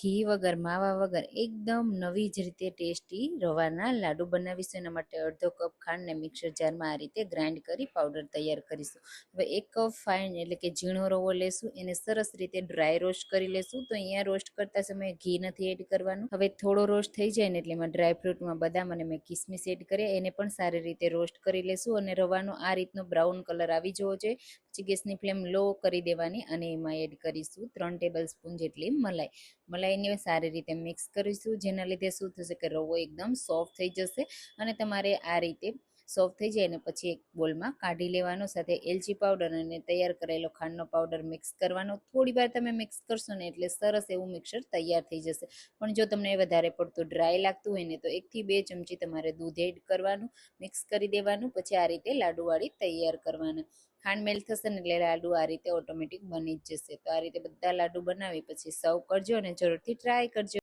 ઘી વગર, માવા વગર એકદમ નવી જ રીતે ટેસ્ટી રવાના લાડુ બનાવીશું. એના માટે અડધો કપ ખાંડને મિક્સર જારમાં આ રીતે ગ્રાઇન્ડ કરી પાવડર તૈયાર કરીશું. હવે એક કપ ફાઇન એટલે કે ઝીણો રવો લેશું. એને સરસ રીતે ડ્રાય રોસ્ટ કરી લેશું. તો અહીંયા રોસ્ટ કરતા સમયે ઘી નથી એડ કરવાનું. હવે થોડો રોસ્ટ થઈ જાય ને એટલે એમાં ડ્રાયફ્રૂટમાં બદામ અને મેં કિસમિસ એડ કર્યા. એને પણ સારી રીતે રોસ્ટ કરી લેશું અને રવાનો આ રીતનો બ્રાઉન કલર આવી જવો જોઈએ. પછી ગેસની ફ્લેમ લો કરી દેવાની અને એમાં એડ કરીશું ત્રણ ટેબલ સ્પૂન જેટલી મલાઈ. મલાઈને સારી રીતે મિક્સ કરીશું, જેના લીધે શું થશે કે રવો એકદમ સોફ્ટ થઈ જશે અને તમારે આ રીતે સોફ્ટ થઈ જાય ને પછી એક બોલમાં કાઢી લેવાનો, સાથે એલચી પાવડર અને તૈયાર કરેલો ખાંડનો પાવડર મિક્સ કરવાનો. થોડી વાર તમે મિક્સ કરશો ને એટલે સરસ એવું મિક્સર તૈયાર થઈ જશે. પણ જો તમને વધારે પડતું ડ્રાય લાગતું હોય ને તો એકથી બે ચમચી તમારે દૂધ એડ કરવાનું, મિક્સ કરી દેવાનું, પછી આ રીતે લાડુવાળી તૈયાર કરવાના. ખાંડ મેલ થશે ને એટલે લાડુ આ રીતે ઓટોમેટિક બની જ જશે. તો આ રીતે બધા લાડુ બનાવી પછી સર્વ કરજો અને જરૂરથી ટ્રાય કરજો.